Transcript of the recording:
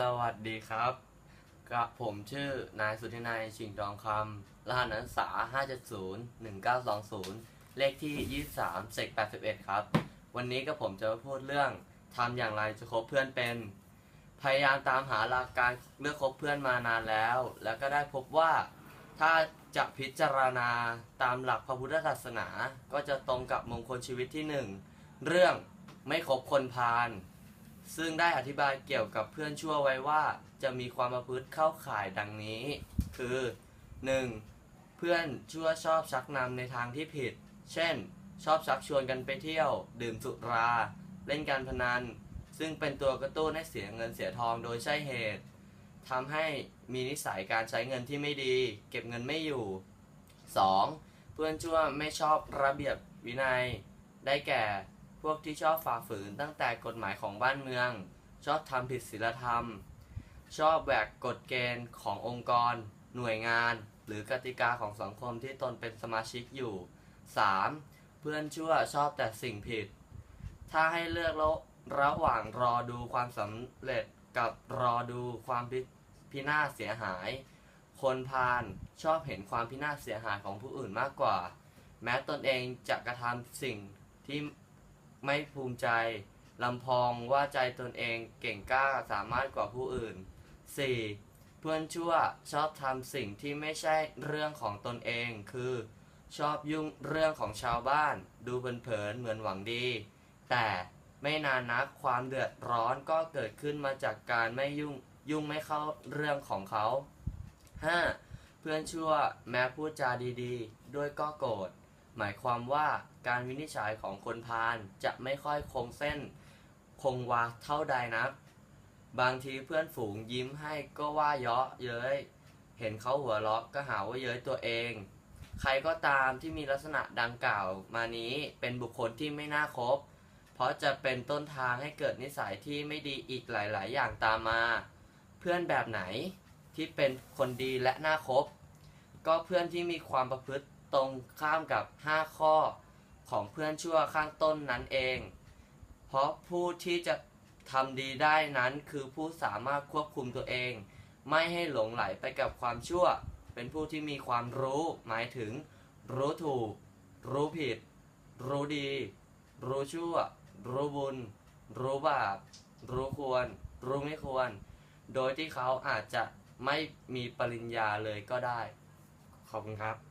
สวัสดีครับกับผมชื่อนายสุธินัยชิงทองคำรหัสนักศึกษา 570 1920 เลขที่ 23เซก81 ครับ วันนี้ก็ผมจะมาพูดเรื่องทำอย่างไรจะคบเพื่อนเป็น พยายามตามหาหลักการเลือกคบเพื่อนมานานแล้ว แล้วก็ได้พบว่า ถ้าจะพิจารณาตามหลักพระพุทธศาสนา ก็จะตรงกับมงคลชีวิตที่หนึ่งเรื่องไม่คบคนพาล ซึ่งได้อธิบายเกี่ยวกับเพื่อนชั่วไว้ว่าจะมีความประพฤติเข้าข่ายดังนี้ คือ 1. เพื่อนชั่วชอบชักนำในทางที่ผิด เช่น ชอบชักชวนกันไปเที่ยว ดื่มสุรา เล่นการพนัน ซึ่งเป็นตัวกระตุ้นให้เสียเงินเสียทองโดยใช่เหตุทำให้มีนิสัยการใช้เงินที่ไม่ดี เก็บเงินไม่อยู่ 2. เพื่อนชั่วไม่ชอบระเบียบวินัย ได้แก่ พวกที่ชอบฝ่าฝืนตั้งแต่กฎหมายของบ้านเมือง ชอบทำผิดศีลธรรม ชอบแหวกกฎเกณฑ์ขององค์กร หน่วยงาน หรือกติกาของสังคมที่ตนเป็นสมาชิกอยู่ 3. เพื่อนชั่วชอบแต่สิ่งผิด ถ้าให้เลือกระระหว่างรอดูความสำเร็จกับรอดูความพิพินาศเสียหาย คนพาลชอบเห็นความพินาศเสียหายของผู้อื่นมากกว่า แม้ตนเองจะกระทำสิ่งที่ ไม่ภูมิใจลำพองว่าใจตนเองเก่งกล้าสามารถกว่าผู้อื่น 4. เพื่อนชั่วชอบทำสิ่งที่ไม่ใช่เรื่องของตนเอง คือ ชอบยุ่งเรื่องของชาวบ้าน ดูเผินๆเหมือนหวังดี แต่ไม่นานนักความเดือดร้อนก็เกิดขึ้นมาจากการไม่ยุ่งยุ่งไม่เข้าเรื่องของเขา 5. เพื่อนชั่วแม้พูดจาดีๆ ด้วยก็โกรธ หมายความว่าการวินิจฉัยของคนพาลจะไม่ค่อยคงเส้น คงวาเท่าใดนัก บางทีเพื่อนฝูงยิ้มให้ก็ว่าเยาะเย้ย เห็นเขาหัวเราะก็หาว่าเย้ยตัวเอง ใครก็ตามที่มีลักษณะดังกล่าวมานี้เป็นบุคคลที่ไม่น่าคบ เพราะจะเป็นต้นทางให้เกิดนิสัยที่ไม่ดีอีกหลาย ๆ อย่างตามมา เพื่อนแบบไหนที่เป็นคนดีและน่าคบ ก็เพื่อนที่มีความประพฤติ ตรงข้ามกับ 5 ข้อของเพื่อนชั่วข้างต้นนั้นเอง เพราะผู้ที่จะทำดีได้นั้นคือผู้สามารถควบคุมตัวเอง ไม่ให้หลงไหลไปกับความชั่ว เป็นผู้ที่มีความรู้ หมายถึง รู้ถูก รู้ผิด รู้ดี รู้ชั่ว รู้บุญ รู้บาป รู้ควร รู้ไม่ควร โดยที่เขาอาจจะไม่มีปริญญาเลยก็ได้ ขอบคุณครับ